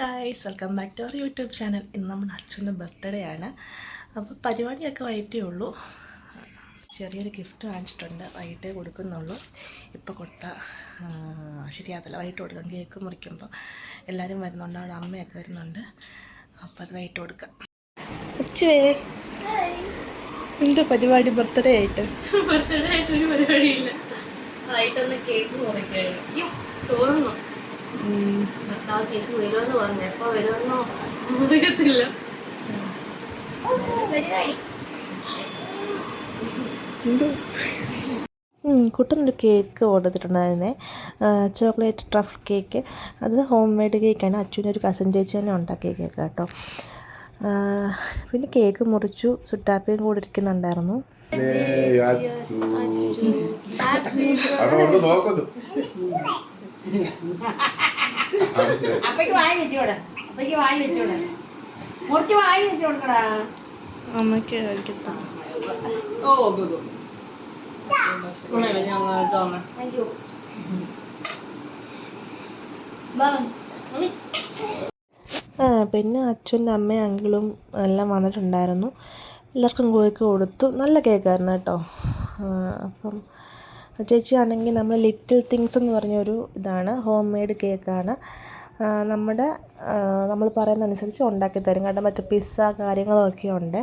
Guys welcome back to our YouTube channel ഇന്ന് നമ്മുടെ അച്ഛന്റെ ബർത്ത്ഡേ ആണ്. അപ്പോൾ പരിപാടിയൊക്കെ വൈകിട്ടേ ഉള്ളൂ. ചെറിയൊരു ഗിഫ്റ്റ് വാങ്ങിച്ചിട്ടുണ്ട്. വൈകിട്ടേ കൊടുക്കുന്നുള്ളൂ. ഇപ്പോൾ ആ, ശരിയാകത്തില്ല വൈകിട്ട് കൊടുക്കാം. കേക്ക് മുറിക്കുമ്പോൾ എല്ലാവരും വരുന്നുണ്ട്. അവിടെ അമ്മയൊക്കെ വരുന്നുണ്ട്. അപ്പോൾ അത് വൈകിട്ട് കൊടുക്കാം. അച്ചുവേ എന്താ പരിപാടി? ബർത്ത്ഡേ ആയിട്ട്? ബർത്ത്ഡേ ആയിട്ട് ഒരു പരിപാടിയില്ല. വൈകിട്ടൊന്ന് കേക്ക് മുറിക്കായിരിക്കും. തോന്നുന്നു. ഭർത്താവ് കേക്ക് വരുമെന്ന് പറഞ്ഞു എപ്പോ വരുമെന്നോ അറിയത്തില്ല പരിപാടി കുട്ടനൊരു കേക്ക് കൊടുത്തിട്ടുണ്ടായിരുന്നേ ചോക്ലേറ്റ് ട്രഫിൾ കേക്ക് അത് ഹോം മെയ്ഡ് കേക്കാണ് അച്ഛന്റെ ഒരു കസൻ ചേച്ചി തന്നെ ഉണ്ടാക്കിയ കേക്ക് കേട്ടോ പിന്നെ കേക്ക് മുറിച്ചു. സുട്ടാപ്പിയും കൂടി ഇരിക്കുന്നുണ്ടായിരുന്നു. നോക്കുന്നു അപ്പയ്ക്ക് വായി വെച്ചോട? അപ്പയ്ക്ക് വായി വെച്ചോട? മുറിച്ച് വായി വെച്ചു കൊടുക്കടാ. കഴിക്കത്താം ഓ താങ്ക് യു പിന്നെ അച്ഛന്റെ അമ്മയും അങ്കിളും എല്ലാം വന്നിട്ടുണ്ടായിരുന്നു. എല്ലാവർക്കും കോഴിക്ക് കൊടുത്തു. നല്ല കേക്കായിരുന്നു കേട്ടോ. അപ്പം ചേച്ചി ആണെങ്കിൽ നമ്മൾ ലിറ്റിൽ തിങ്സ് എന്ന് പറഞ്ഞൊരു ഇതാണ് ഹോം മെയ്ഡ് കേക്കാണ് നമ്മുടെ നമ്മൾ പറയുന്ന അനുസരിച്ച് ഉണ്ടാക്കി തരും. കാരണം മറ്റേ പിസ്സ കാര്യങ്ങളൊക്കെ ഉണ്ട്.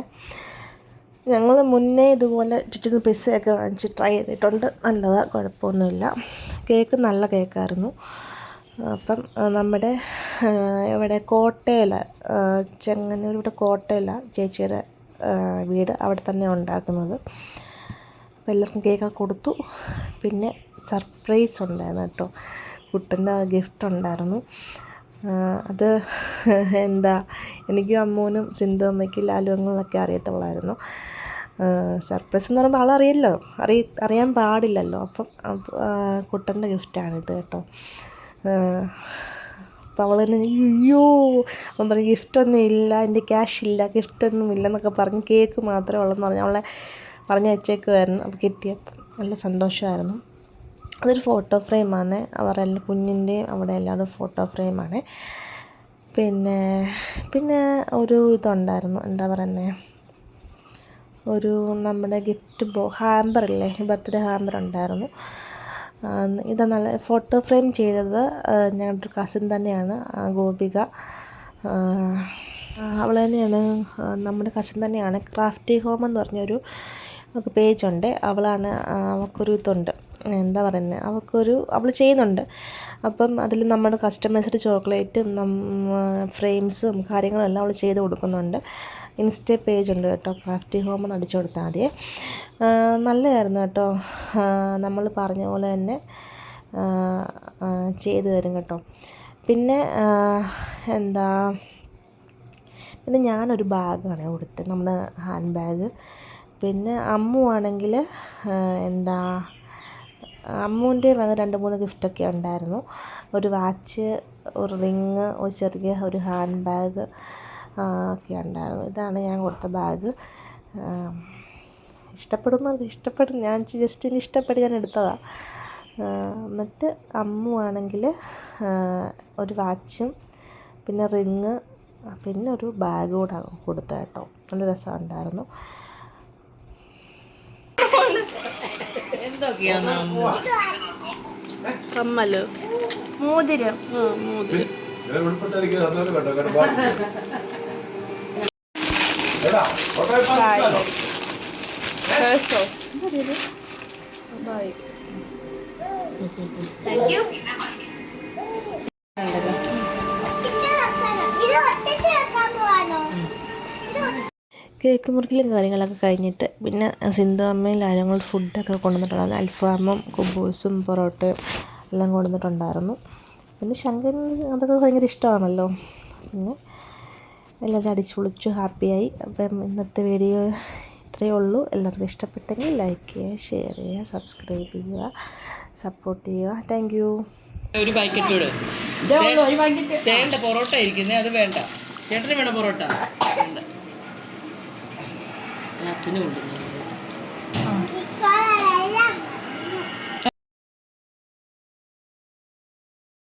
ഞങ്ങൾ മുന്നേ ഇതുപോലെ ചുറ്റുന്ന പിസ്സയൊക്കെ വാങ്ങിച്ച് ട്രൈ ചെയ്തിട്ടുണ്ട്. നല്ലതാണ് കുഴപ്പമൊന്നുമില്ല. കേക്ക് നല്ല കേക്കായിരുന്നു. അപ്പം നമ്മുടെ ഇവിടെ കോട്ടയില ചെങ്ങന്നൂർ ഇവിടെ ചേച്ചിയുടെ വീട് അവിടെ തന്നെ ഉണ്ടാക്കുന്നത്. അപ്പോൾ എല്ലാവർക്കും കേക്കൊക്കെ കൊടുത്തു. പിന്നെ സർപ്രൈസ് ഉണ്ടായിരുന്നു കേട്ടോ. കുട്ടന്റെ ഗിഫ്റ്റ് ഉണ്ടായിരുന്നു. അത് എന്താ എനിക്കും അമ്മൂനും സിന്ധു അമ്മയ്ക്കും ലാലു അങ്ങളൊക്കെ അറിയത്തുള്ളായിരുന്നു. സർപ്രൈസ് എന്ന് പറയുമ്പോൾ ആളറിയല്ലോ. അറിയ അറിയാൻ പാടില്ലല്ലോ. അപ്പം കുട്ടന്റെ ഗിഫ്റ്റാണിത് കേട്ടോ. അപ്പോൾ അവൾ തന്നെ അയ്യോ അവൻ പറഞ്ഞു ഗിഫ്റ്റൊന്നും ഇല്ല എന്റെ ക്യാഷ് ഇല്ല ഗിഫ്റ്റൊന്നും ഇല്ലെന്നൊക്കെ പറഞ്ഞ് കേക്ക് മാത്രമേ ഉള്ളെന്ന് പറഞ്ഞു. അവളെ പറഞ്ഞ് അയച്ചേക്കുമായിരുന്നു അപ്പോൾ കിട്ടിയപ്പോൾ നല്ല സന്തോഷമായിരുന്നു. അതൊരു ഫോട്ടോ ഫ്രെയിമാണ് അവരുടെ എല്ലാ കുഞ്ഞിന്റെയും അവിടെ എല്ലാവരും ഫോട്ടോ ഫ്രെയിമാണ് പിന്നെ പിന്നെ ഒരു ഇതുണ്ടായിരുന്നു. എന്താ പറയുന്നത് ഒരു നമ്മുടെ ഗിഫ്റ്റ് ബോ ഹാമ്പർ അല്ലേ ബർത്ത്ഡേ ഹാമ്പർ ഉണ്ടായിരുന്നു. ഇത് നല്ല ഫോട്ടോ ഫ്രെയിം ചെയ്തത് ഞങ്ങളുടെ ഒരു കസിൻ തന്നെയാണ് ഗോപിക. അവൾ തന്നെയാണ് നമ്മുടെ കസിൻ തന്നെയാണ് ക്രാഫ്റ്റി ഹോം എന്ന് പറഞ്ഞൊരു പേജുണ്ട്. അവളാണ് അവൾക്കൊരു ഇതുണ്ട്. എന്താ പറയുന്നത് അവൾക്കൊരു അവൾ ചെയ്യുന്നുണ്ട്. അപ്പം അതിൽ നമ്മുടെ കസ്റ്റമൈസ്ഡ് ചോക്ലേറ്റും ഫ്രെയിംസും കാര്യങ്ങളെല്ലാം അവൾ ചെയ്ത് കൊടുക്കുന്നുണ്ട്. ഇൻസ്റ്റ പേജ് ഉണ്ട് കേട്ടോ. ക്രാഫ്റ്റി ഹോം എന്ന് അടിച്ചു കൊടുത്താൽ മതി. നല്ലതായിരുന്നു കേട്ടോ. നമ്മൾ പറഞ്ഞ പോലെ തന്നെ ചെയ്തു തരും കേട്ടോ. പിന്നെ എന്താ പിന്നെ ഞാനൊരു ബാഗാണ് കൊടുത്തത്. നമ്മുടെ ഹാൻഡ് ബാഗ് പിന്നെ അമ്മു ആണെങ്കിൽ എന്താ അമ്മുവിന്റെ വക രണ്ട് മൂന്ന് ഗിഫ്റ്റൊക്കെ ഉണ്ടായിരുന്നു. ഒരു വാച്ച് ഒരു റിങ് ഒരു ചെറിയ ഒരു ഹാൻഡ് ബാഗ് ഒക്കെ ഉണ്ടായിരുന്നു. ഇതാണ് ഞാൻ കൊടുത്ത ബാഗ് ഇഷ്ടപ്പെടുന്നത് ഇഷ്ടപ്പെടും ഞാൻ ജസ്റ്റ് ഇനി ഇഷ്ടപ്പെട്ട് ഞാൻ എടുത്തതാണ് എന്നിട്ട് അമ്മു ആണെങ്കിൽ ഒരു വാച്ചും പിന്നെ റിങ് പിന്നെ ഒരു ബാഗ് കൂടെ കൊടുത്ത കേട്ടോ. നല്ല രസമുണ്ടായിരുന്നു. കമ്മൽ. മോതിരം. മോതിരം. ബൈ താങ്ക് യു കേക്ക് മുറിക്കലും കാര്യങ്ങളൊക്കെ കഴിഞ്ഞിട്ട് പിന്നെ സിന്ധു അമ്മയിൽ ലാലങ്ങൾ ഫുഡൊക്കെ കൊണ്ടുവന്നിട്ടുണ്ടായിരുന്നു. അൽഫാമും കുബൂസും പൊറോട്ടയും എല്ലാം കൊണ്ടുവന്നിട്ടുണ്ടായിരുന്നു. പിന്നെ ശങ്കരന് അതൊക്കെ ഭയങ്കര ഇഷ്ടമാണല്ലോ. പിന്നെ എല്ലാവരും അടിച്ചു പൊളിച്ചു ഹാപ്പിയായി. അപ്പം ഇന്നത്തെ വീഡിയോ ഇത്രയേ ഉള്ളൂ. എല്ലാവർക്കും ഇഷ്ടപ്പെട്ടെങ്കിൽ ലൈക്ക് ചെയ്യുക ഷെയർ ചെയ്യുക സബ്സ്ക്രൈബ് ചെയ്യുക സപ്പോർട്ട് ചെയ്യുക. താങ്ക് യു ഒരു പാക്കറ്റ് കൂടെ തേണ്ട പൊറോട്ട ഇരിക്കുന്നേ അത് വേണ്ട. ചേട്ടന് വേണം പൊറോട്ട. വേണ്ട. 人家真的不急